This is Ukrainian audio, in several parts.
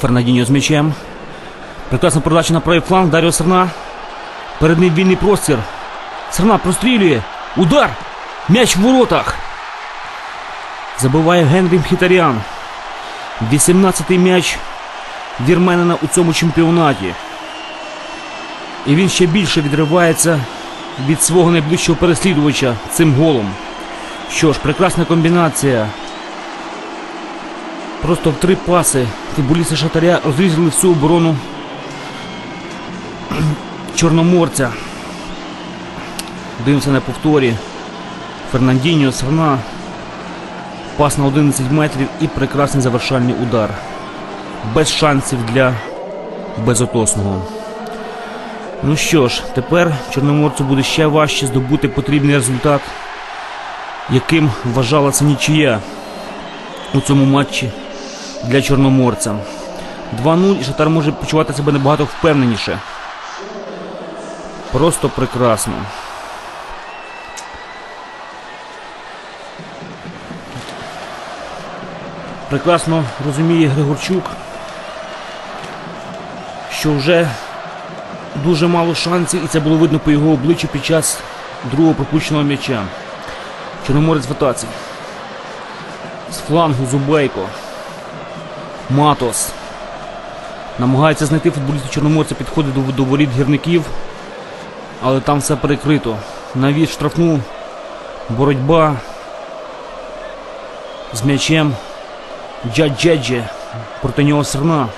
Фернандіньо з м'ячем. Прекрасна передача на правий фланг. Даріо Серна. Перед ним вільний простір. Серна прострілює. Удар! М'яч в воротах. Забиває Генрі Мхітарян. 18-й м'яч Вірменина у цьому чемпіонаті. І він ще більше відривається від свого найближчого переслідувача цим голом. Що ж, прекрасна комбінація. Просто в три паси футболісти Шатаря розрізали всю оборону Чорноморця. Дивимося на повторі. Фернандіньо, Серна. Пас на 11 метрів і прекрасний завершальний удар. Без шансів для безотосного. Ну що ж, тепер Чорноморцю буде ще важче здобути потрібний результат, яким вважалася нічия у цьому матчі для Чорноморця. 2-0 і Шатар може почувати себе набагато впевненіше. Просто прекрасно. Прекрасно розуміє Григорчук, що вже дуже мало шансів, і це було видно по його обличчю під час другого пропущеного м'яча. Чорноморець в атаці. З флангу Зубейко. Матос. Намагається знайти футболістів Чорноморця, підходить до, до воріт гірників, але там все перекрито. Навіс штрафну. Боротьба з м'ячем. Джаджеджі. Проти нього Серна.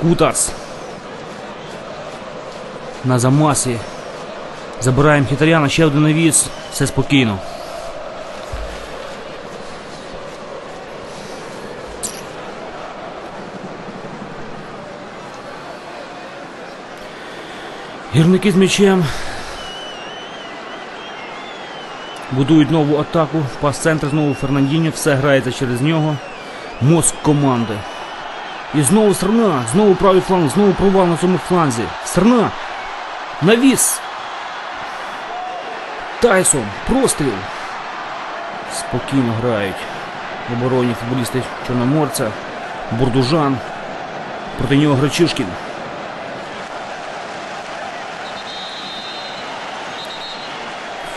Кутас. На замасі. Забираємо Хітаряна. Ще один навіс. Все спокійно. Гірники з м'ячем. Будують нову атаку. Пас центр знову Фернандіньо. Все грається через нього. Мозк команди. І знову Серна. Знову правий фланг. Знову провал на цьому фланзі. Серна. Навіс. Тайсон. Простріл. Спокійно грають. В обороні футболісти Чорноморця. Бурдужан. Проти нього Грачишкін.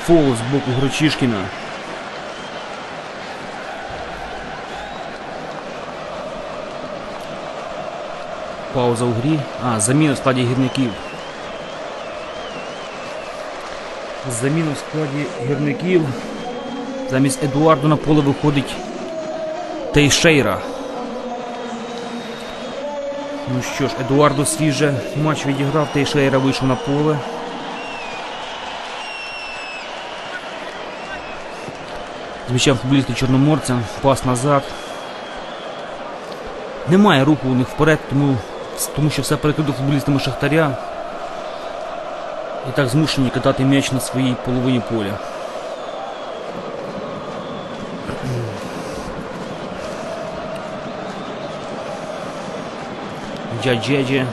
Фол з боку Грачишкіна. Пауза у грі. А, заміна в складі гірників. Заміна в складі гірників. Замість Едуарду на поле виходить Тейшейра. Ну що ж, Едуардо свіже матч відіграв, Тейшейра вийшов на поле. З м'ячем футболісти Чорноморця, пас назад. Немає руху у них вперед, тому, тому що все перекрито футболістами Шахтаря. І так змушені кидати м'яч на своїй половині поля. Джаджеджі.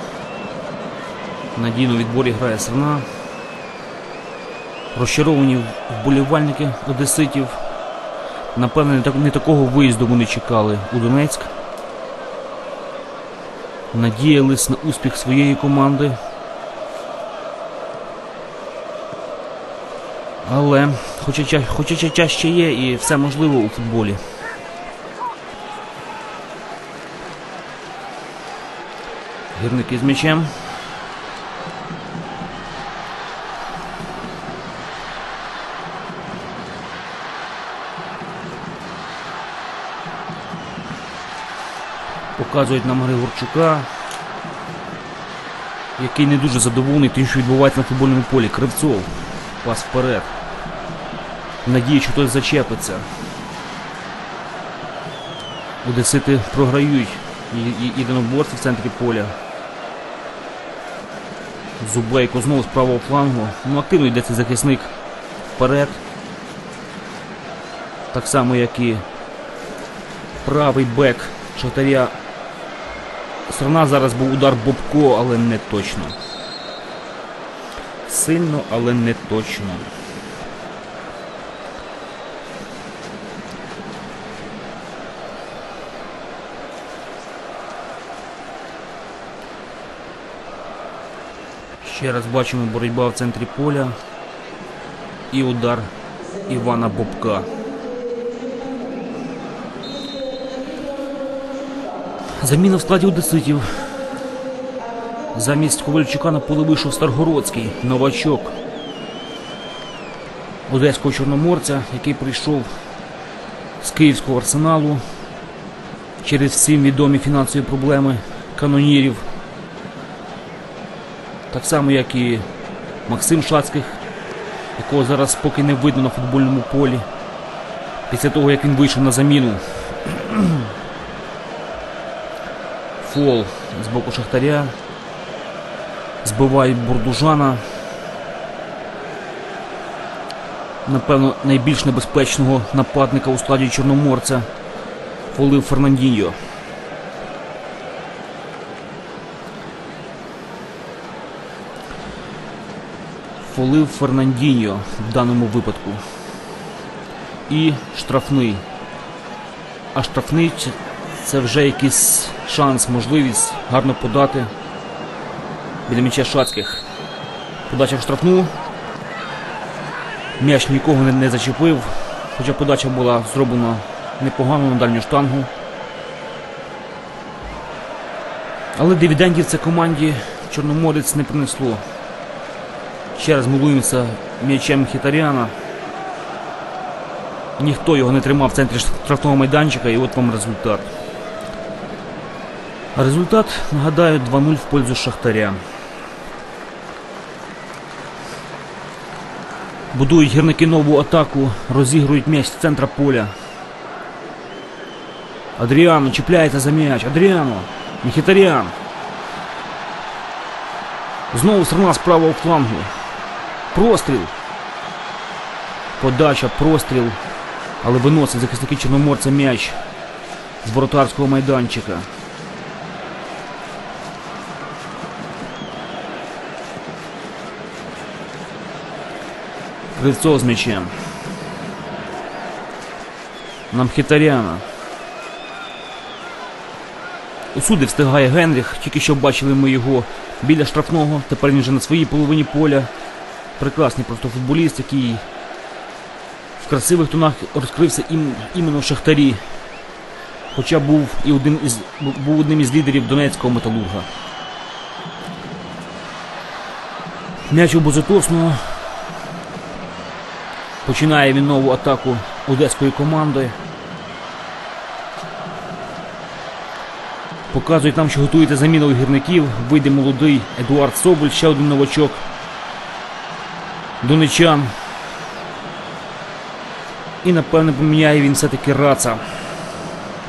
Надійно відборі грає Серна. Розчаровані вболівальники одеситів. Напевно, не, так, не такого виїзду вони чекали у Донецьк. Надіялись на успіх своєї команди. Але хоча, хоча час ще є і все можливо у футболі. Гірники з м'ячем. Показують нам Григорчука, який не дуже задоволений тим, що відбувається на футбольному полі. Кривцов. Пас вперед. Надію, що хтось зачепиться. Одесити програють єдиноборці в центрі поля. Зубейко знову з правого флангу. Ну, активно йде цей захисник вперед. Так само, як і правий бек Шахтаря. Сторона зараз був удар Бобко, але не точно. Сильно, але не точно. Ще раз бачимо боротьба в центрі поля і удар Івана Бобка. Заміна в складі одеситів. Замість Ковальчука на поле вийшов Старгородський, новачок одеського чорноморця, який прийшов з київського арсеналу через всім відомі фінансові проблеми канонірів. Так само, як і Максим Шацьких, якого зараз поки не видно на футбольному полі. Після того, як він вийшов на заміну. Фол з боку Шахтаря. Збивають Бурдужана. Напевно, найбільш небезпечного нападника у складі Чорноморця. Фолив Фернандіньо. Фолив Фернандіньо в даному випадку. І штрафний. А штрафний це вже якийсь шанс, можливість гарно подати біля м'яча Шацьких. Подача в штрафну. М'яч нікого не, не зачепив, хоча подача була зроблена непогано на дальню штангу. Але дивідендів це команді Чорноморець не принесло. Ще раз милуємося м'ячем Хітаріана. Ніхто його не тримав в центрі штрафного майданчика, і от вам результат. Результат, нагадаю, 2-0 в пользу Шахтаря. Будують гірники нову атаку, розігрують м'яч з центра поля. Адріано чіпляється за м'яч. Адріано. Міхітаріан. Знову сторона справа у флангу. Простріл. Подача, простріл. Але виносить захисники Чорноморця м'яч з воротарського майданчика. Кривцов з м'ячем. На Мхітаряна. Усюди встигає Генріх, тільки що бачили ми його біля штрафного, тепер він вже на своїй половині поля. Прекрасний просто футболіст, який в красивих тонах розкрився ім, іменно в Шахтарі. Хоча був і один із, був одним із лідерів Донецького металурга. М'яч у Бозотосного. Починає він нову атаку одеської команди. Показують нам, що готується заміна у гірників. Вийде молодий Едуард Соболь, ще один новачок. Донечан. І напевне поміняє він все-таки раца.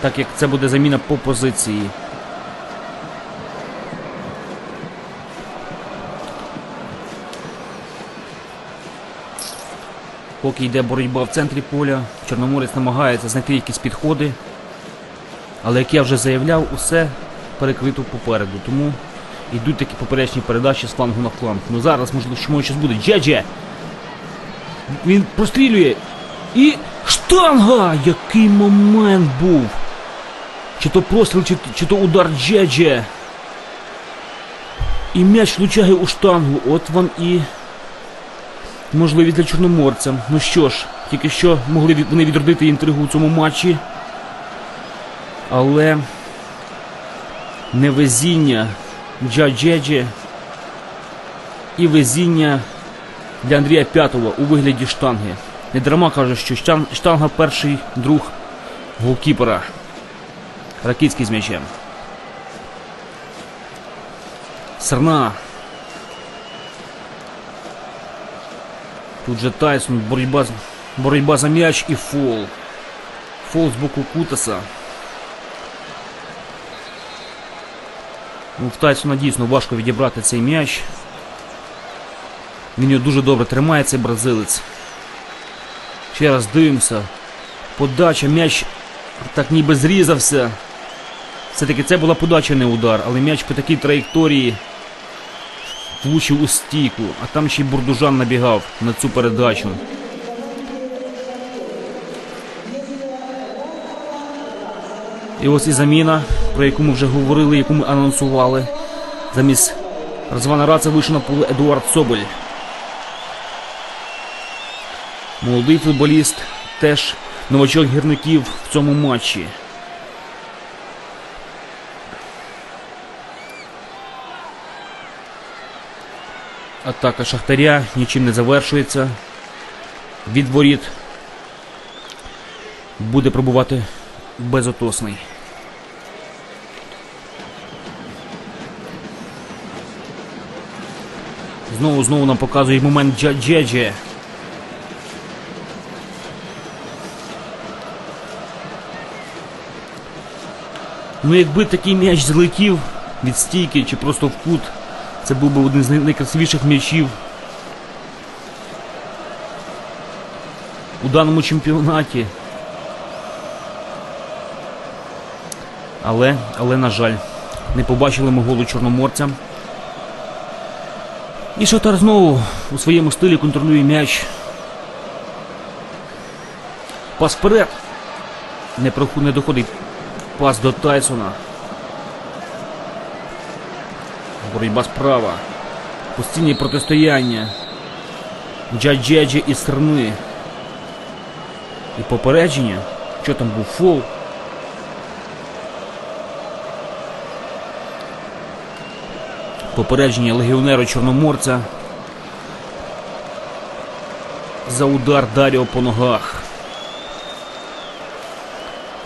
Так як це буде заміна по позиції. Поки йде боротьба в центрі поля, Чорноморець намагається знайти якісь підходи. Але як я вже заявляв, усе перекрито попереду. Тому йдуть такі поперечні передачі з флангу на фланг. Ну зараз, можливо, що щось буде. Дже-дже! Він прострілює. І штанга! Який момент був! Чи то простріл, чи, чи то удар Дже-дже. І м'яч влучає у штангу. От вам і можливість для чорноморця. Ну що ж, тільки що могли вони відродити інтригу у цьому матчі. Але невезіння Джаджеджі і везіння для Андрія П'ятого у вигляді штанги. Не дарма каже, що штанга перший друг голкіпера. Ракицький з м'ячем. Серна. Тут же Тайсон, боротьба, з- боротьба за м'яч і фол. Фол з боку Кутаса. Ну, в Тайсона дійсно важко відібрати цей м'яч. Він його дуже добре тримає, цей бразилець. Ще раз дивимося. Подача, м'яч так ніби зрізався. Все-таки це була подача, не удар, але м'яч по такій траєкторії влучив у стійку, а там ще й Бурдужан набігав на цю передачу. І ось і заміна, про яку ми вже говорили, яку ми анонсували. Замість Розвана Раца вийшов на поле Едуард Соболь. Молодий футболіст, теж новачок гірників в цьому матчі. Атака Шахтаря нічим не завершується. Від воріт буде пробувати безотосний. Знову знову нам показує момент Джаджеджі. Ну, якби такий м'яч злетів від стійки чи просто в кут, це був би один з найкрасивіших м'ячів у даному чемпіонаті. Але, але, на жаль, не побачили ми голу чорноморця. І Шахтар знову у своєму стилі контролює м'яч. Пас вперед. Не, не доходить пас до Тайсона. Боротьба справа. Постійні протистояння. Джаджеджі і Стерни. І попередження. Що там був фол? Попередження легіонеру Чорноморця. За удар Даріо по ногах.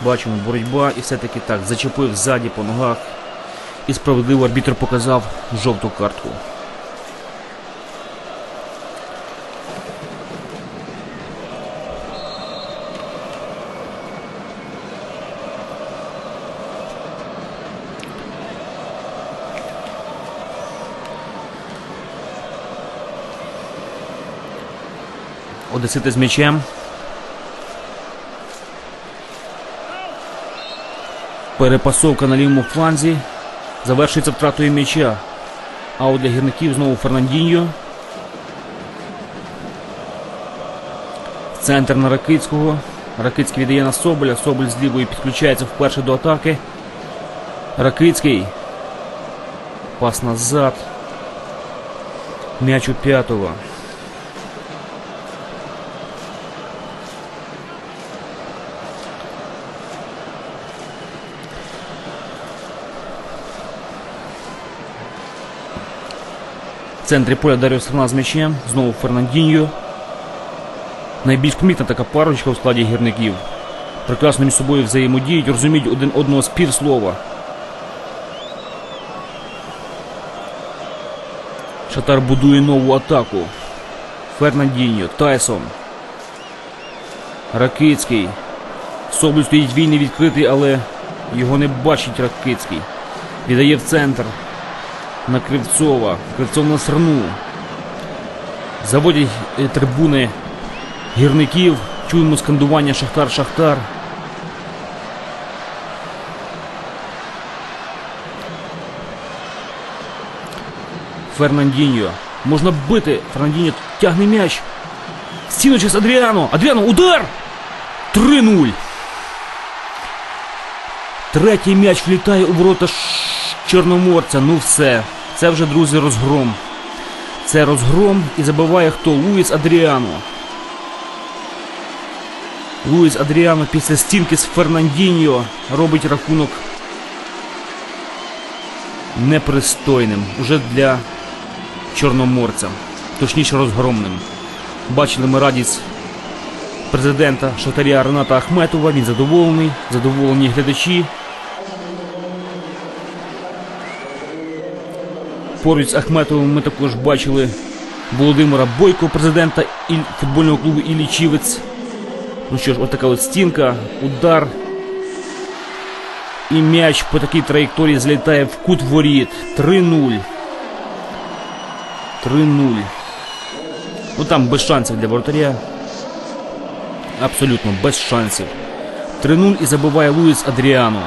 Бачимо боротьба і все-таки так, зачепив ззаді по ногах. І справедливо арбітр показав жовту картку. Одесити з м'ячем. Перепасовка на лівому фланзі. Завершується втратою м'яча. А от для гірників знову Фернандіньо. Центр на Ракицького. Ракицький віддає на Соболя. Соболь з лівої підключається вперше до атаки. Ракицький. Пас назад. М'яч у п'ятого. Центрі поля Даріо Стерна з м'ячем. Знову Фернандіньо. Найбільш помітна така парочка у складі гірників. Прекрасно між собою взаємодіють, розуміють один одного з півслова. Шатар будує нову атаку. Фернандіньо, Тайсон. Ракицький. Соболь стоїть вільний відкритий, але його не бачить Ракицький. Віддає в центр на Кривцова. Кривцов на Срну. Заводять е, трибуни гірників. Чуємо скандування Шахтар Шахтар. Фернандіньо. Можна бити. Фернандіньо тягне м'яч. Стіночка з Адріано. Адріано, удар! 3-0. Третій м'яч влітає у ворота Чорноморця. Ну все. Це вже, друзі, розгром. Це розгром і забиває хто? Луїс Адріано. Луїс Адріано після стінки з Фернандіньо робить рахунок непристойним уже для чорноморця, точніше розгромним. Бачили ми радість президента Шахтаря Рената Ахметова. Він задоволений, задоволені глядачі. Поруч з Ахметовим ми також бачили Володимира Бойко, президента футбольного клубу Іллічівець. Ну що ж, отака от стінка, удар. І м'яч по такій траєкторії злітає в кут воріт. 3-0. 3-0. Ну там без шансів для воротаря. Абсолютно без шансів. 3-0 і забиває Луїс Адріано.